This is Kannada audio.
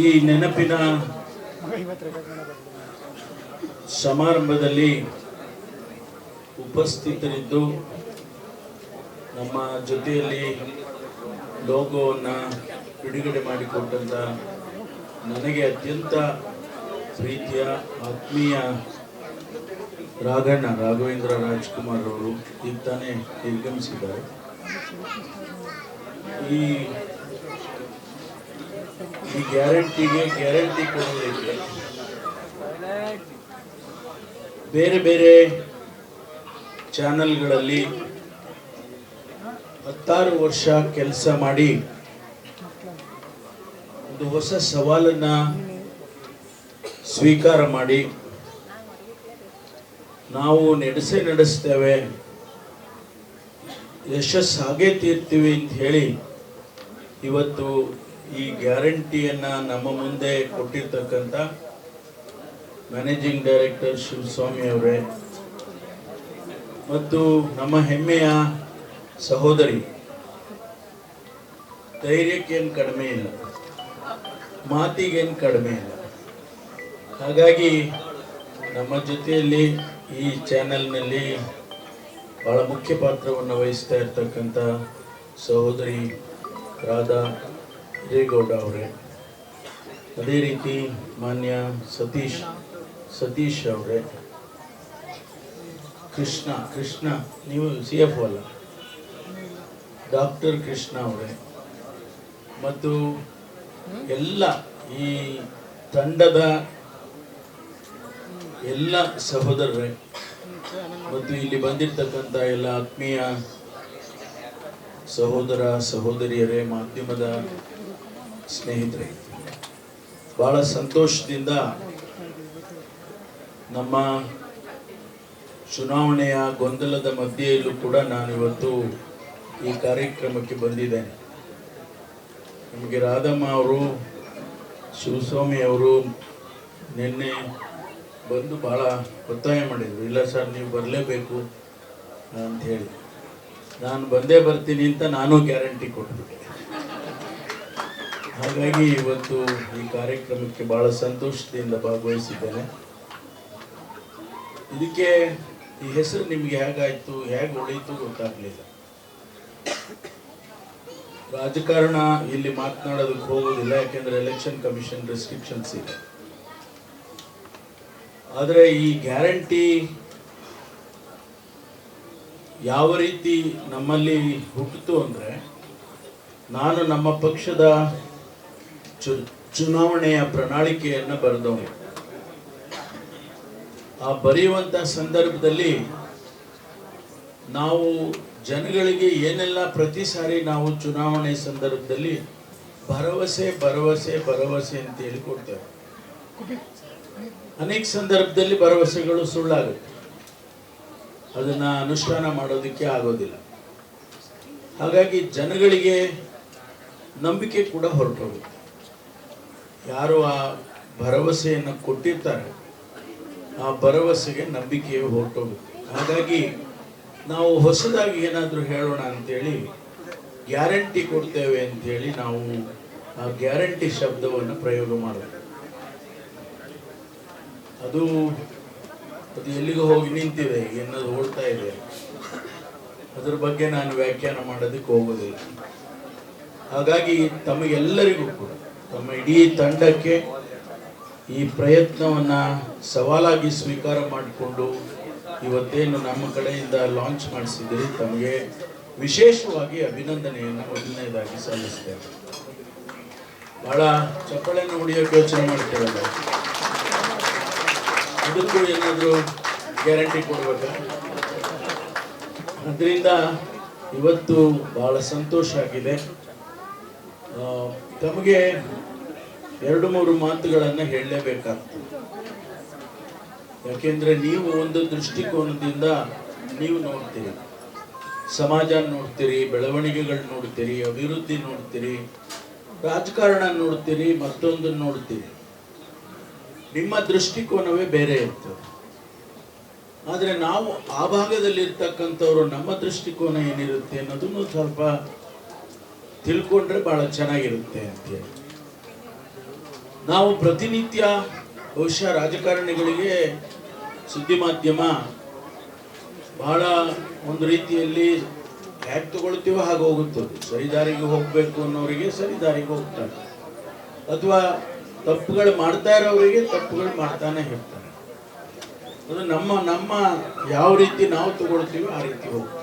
ಈ ನೆನಪಿನ ಸಮಾರಂಭದಲ್ಲಿ ಉಪಸ್ಥಿತರಿದ್ದು ನಮ್ಮ ಜೊತೆಯಲ್ಲಿ ಲೋಗೋವನ್ನು ಬಿಡುಗಡೆ ಮಾಡಿಕೊಟ್ಟಂಥ ನನಗೆ ಅತ್ಯಂತ ಪ್ರೀತಿಯ, ಆತ್ಮೀಯ ರಾಘಣ್ಣ, ರಾಘವೇಂದ್ರ ರಾಜ್ಕುಮಾರ್ ಅವರು ಈಗ ತಾನೇ ನಿರ್ಗಮಿಸಿದ್ದಾರೆ. ಈ ಈ ಗ್ಯಾರಂಟಿಗೆ ಗ್ಯಾರಂಟಿ ಕೊಡೋದಕ್ಕೆ ಬೇರೆ ಬೇರೆ ಚಾನೆಲ್ಗಳಲ್ಲಿ ಹತ್ತಾರು ವರ್ಷ ಕೆಲಸ ಮಾಡಿ ಒಂದು ಹೊಸ ಸವಾಲನ್ನ ಸ್ವೀಕಾರ ಮಾಡಿ ನಾವು ನಡೆಸೇ ನಡೆಸ್ತೇವೆ ಯಶಸ್ಸು ಹಾಗೇ ತೀರ್ತೀವಿ ಅಂತ ಹೇಳಿ ಇವತ್ತು ಈ ಗ್ಯಾರಂಟಿಯನ್ನ ನಮ್ಮ ಮುಂದೆ ಕೊಟ್ಟಿರ್ತಕ್ಕಂಥ ಮ್ಯಾನೇಜಿಂಗ್ ಡೈರೆಕ್ಟರ್ ಶಿವಸ್ವಾಮಿ ಅವರೇ, ಮತ್ತು ನಮ್ಮ ಹೆಮ್ಮೆಯ ಸಹೋದರಿ ಧೈರ್ಯಕ್ಕೇನು ಕಡಿಮೆ ಇಲ್ಲ ಮಾತಿಗೇನು ಕಡಿಮೆ ಇಲ್ಲ. ಹಾಗಾಗಿ ನಮ್ಮ ಜೊತೆಯಲ್ಲಿ ಈ ಚಾನೆಲ್ನಲ್ಲಿ ಬಹಳ ಮುಖ್ಯ ಪಾತ್ರವನ್ನು ವಹಿಸ್ತಾ ಇರ್ತಕ್ಕಂಥ ಸಹೋದರಿ ರಾಧಾ ಹಿರೇಗೌಡ ಅವರೇ. ಅದೇ ರೀತಿ ಮಾನ್ಯ ಸತೀಶ್ ಸತೀಶ್ ಅವರೇ. ಕೃಷ್ಣ ಕೃಷ್ಣ, ನೀವು ಸಿ ಎಫ್ ಅಲ್ಲ. ಡಾಕ್ಟರ್ ಕೃಷ್ಣ ಅವರೇ. ಮತ್ತು ಎಲ್ಲ ಈ ತಂಡದ ಎಲ್ಲ ಸಹೋದರರೇ. ಮತ್ತು ಇಲ್ಲಿ ಬಂದಿರತಕ್ಕಂಥ ಎಲ್ಲ ಆತ್ಮೀಯ ಸಹೋದರ, ಸಹೋದರಿಯರೇ, ಮಾಧ್ಯಮದ ಸ್ನೇಹಿತರೆ, ಬಹಳ ಸಂತೋಷದಿಂದ ನಮ್ಮ ಚುನಾವಣೆಯ ಗೊಂದಲದ ಮಧ್ಯೆಯಲ್ಲೂ ಕೂಡ ನಾನು ಇವತ್ತು ಈ ಕಾರ್ಯಕ್ರಮಕ್ಕೆ ಬಂದಿದ್ದೇನೆ. ನಮಗೆ ರಾಧಮ್ಮ ಅವರು, ಶಿವಸ್ವಾಮಿ ಅವರು ನಿನ್ನೆ ಬಂದು ಭಾಳ ಒತ್ತಾಯ ಮಾಡಿದರು. ಇಲ್ಲ ಸರ್, ನೀವು ಬರಲೇಬೇಕು ಅಂತ ಹೇಳಿ. ನಾನು ಬಂದೇ ಬರ್ತೀನಿ ಅಂತ ನಾನು ಗ್ಯಾರಂಟಿ ಕೊಟ್ಬಿಟ್ಟೆ. ಹಾಗಾಗಿ ಇವತ್ತು ಈ ಕಾರ್ಯಕ್ರಮಕ್ಕೆ ಬಹಳ ಸಂತೋಷದಿಂದ ಭಾಗವಹಿಸಿದ್ದೇನೆ. ಇದಕ್ಕೆ ಈ ಹೆಸರು ನಿಮ್ಗೆ ಹೇಗಾಯ್ತು, ಹೇಗೆ ಉಳಿಯಿತು ಗೊತ್ತಾಗ್ಲಿಲ್ಲ. ರಾಜಕಾರಣ ಇಲ್ಲಿ ಮಾತನಾಡೋದಕ್ಕೆ ಹೋಗೋದಿಲ್ಲ ಯಾಕೆಂದ್ರೆ ಎಲೆಕ್ಷನ್ ಕಮಿಷನ್ ರೆಸ್ಟ್ರಿಕ್ಷನ್ಸ್ ಇದೆ. ಆದರೆ ಈ ಗ್ಯಾರಂಟಿ ಯಾವ ರೀತಿ ನಮ್ಮಲ್ಲಿ ಹುಟ್ಟಿತು ಅಂದರೆ, ನಾನು ನಮ್ಮ ಪಕ್ಷದ ಚುನಾವಣೆಯ ಪ್ರಣಾಳಿಕೆಯನ್ನು ಬರೆದವನು. ಆ ಬರೆಯುವಂಥ ಸಂದರ್ಭದಲ್ಲಿ ನಾವು ಜನಗಳಿಗೆ ಏನೆಲ್ಲ ಪ್ರತಿ ಸಾರಿ ನಾವು ಚುನಾವಣೆ ಸಂದರ್ಭದಲ್ಲಿ ಭರವಸೆ ಭರವಸೆ ಭರವಸೆ ಅಂತ ಹೇಳಿಕೊಡ್ತೇವೆ. ಅನೇಕ ಸಂದರ್ಭದಲ್ಲಿ ಭರವಸೆಗಳು ಸುಳ್ಳಾಗುತ್ತೆ. ಅದನ್ನ ಅನುಷ್ಠಾನ ಮಾಡೋದಕ್ಕೆ ಆಗೋದಿಲ್ಲ. ಹಾಗಾಗಿ ಜನಗಳಿಗೆ ನಂಬಿಕೆ ಕೂಡ ಹೊರಟೋಗುತ್ತೆ. ಯಾರು ಆ ಭರವಸೆಯನ್ನು ಕೊಟ್ಟಿರ್ತಾರೆ, ಆ ಭರವಸೆಗೆ ನಂಬಿಕೆಯೇ ಹೊರಟೋಗುತ್ತೆ. ಹಾಗಾಗಿ ನಾವು ಹೊಸದಾಗಿ ಏನಾದರೂ ಹೇಳೋಣ ಅಂತೇಳಿ, ಗ್ಯಾರಂಟಿ ಕೊಡ್ತೇವೆ ಅಂತೇಳಿ ನಾವು ಆ ಗ್ಯಾರಂಟಿ ಶಬ್ದವನ್ನು ಪ್ರಯೋಗ ಮಾಡಬೇಕು ಅದು ಅದು ಎಲ್ಲಿಗೂ ಹೋಗಿ ನಿಂತಿದೆ ಏನದು ಓಡ್ತಾ ಇದೆ. ಅದ್ರ ಬಗ್ಗೆ ನಾನು ವ್ಯಾಖ್ಯಾನ ಮಾಡೋದಕ್ಕೆ ಹೋಗೋದಿಲ್ಲ. ಹಾಗಾಗಿ ತಮಗೆಲ್ಲರಿಗೂ ಕೂಡ ತಮ್ಮ ಇಡೀ ತಂಡಕ್ಕೆ ಈ ಪ್ರಯತ್ನವನ್ನು ಸವಾಲಾಗಿ ಸ್ವೀಕಾರ ಮಾಡಿಕೊಂಡು ಇವತ್ತೇನು ನಮ್ಮ ಕಡೆಯಿಂದ ಲಾಂಚ್ ಮಾಡಿಸಿದ್ದೀರಿ ತಮಗೆ ವಿಶೇಷವಾಗಿ ಅಭಿನಂದನೆಯನ್ನು ಮೊದಲನೇದಾಗಿ ಸಲ್ಲಿಸ್ತೇವೆ ಬಹಳ ಚಪ್ಪಳೆಯನ್ನು ಹೊಡಿಯೋಕೆ ಯೋಚನೆ ಮಾಡ್ತೇವಲ್ಲ ಅದಕ್ಕೂ ಏನಾದರೂ ಗ್ಯಾರಂಟಿ ಕೊಡಬೇಕಾ? ಅದರಿಂದ ಇವತ್ತು ಬಹಳ ಸಂತೋಷ ಆಗಿದೆ. ತಮಗೆ ಎರಡು ಮೂರು ಮಾತುಗಳನ್ನು ಹೇಳಲೇಬೇಕಾಗ್ತದೆ ಯಾಕೆಂದ್ರೆ ನೀವು ಒಂದು ದೃಷ್ಟಿಕೋನದಿಂದ ನೀವು ನೋಡ್ತೀರಿ. ಸಮಾಜ ನೋಡ್ತೀರಿ, ಬೆಳವಣಿಗೆಗಳು ನೋಡ್ತೀರಿ, ಅಭಿವೃದ್ಧಿ ನೋಡ್ತೀರಿ, ರಾಜಕಾರಣ ನೋಡ್ತೀರಿ ಮತ್ತೊಂದನ್ನು ನೋಡ್ತೀರಿ. ನಿಮ್ಮ ದೃಷ್ಟಿಕೋನವೇ ಬೇರೆ ಇರ್ತದೆ ಆದರೆ ನಾವು ಆ ಭಾಗದಲ್ಲಿ ಇರ್ತಕ್ಕಂಥವ್ರು ನಮ್ಮ ದೃಷ್ಟಿಕೋನ ಏನಿರುತ್ತೆ ಅನ್ನೋದನ್ನು ಸ್ವಲ್ಪ ತಿಳ್ಕೊಂಡ್ರೆ ಬಹಳ ಚೆನ್ನಾಗಿರುತ್ತೆ ಅಂತೇಳಿ ನಾವು ಪ್ರತಿನಿತ್ಯ ಬಹುಶಃ ರಾಜಕಾರಣಿಗಳಿಗೆ ಸುದ್ದಿ ಮಾಧ್ಯಮ ಬಹಳ ಒಂದು ರೀತಿಯಲ್ಲಿ ಹ್ಯಾಕ್ ತಗೊಳ್ತೀವೋ ಹಾಗೆ ಹೋಗುತ್ತದೆ. ಸರಿದಾರಿಗೆ ಹೋಗಬೇಕು ಅನ್ನೋರಿಗೆ ಸರಿದಾರಿಗೆ ಹೋಗ್ತಾರೆ. ಅಥವಾ ತಪ್ಪುಗಳು ಮಾಡ್ತಾ ಇರೋರಿಗೆ ತಪ್ಪುಗಳು ಮಾಡ್ತಾನೆ ಹೇಳ್ತಾರೆ. ಅದು ನಮ್ಮ ನಮ್ಮ ಯಾವ ರೀತಿ ನಾವು ತಗೊಳ್ತೀವೋ ಆ ರೀತಿ ಹೋಗ್ತೀವಿ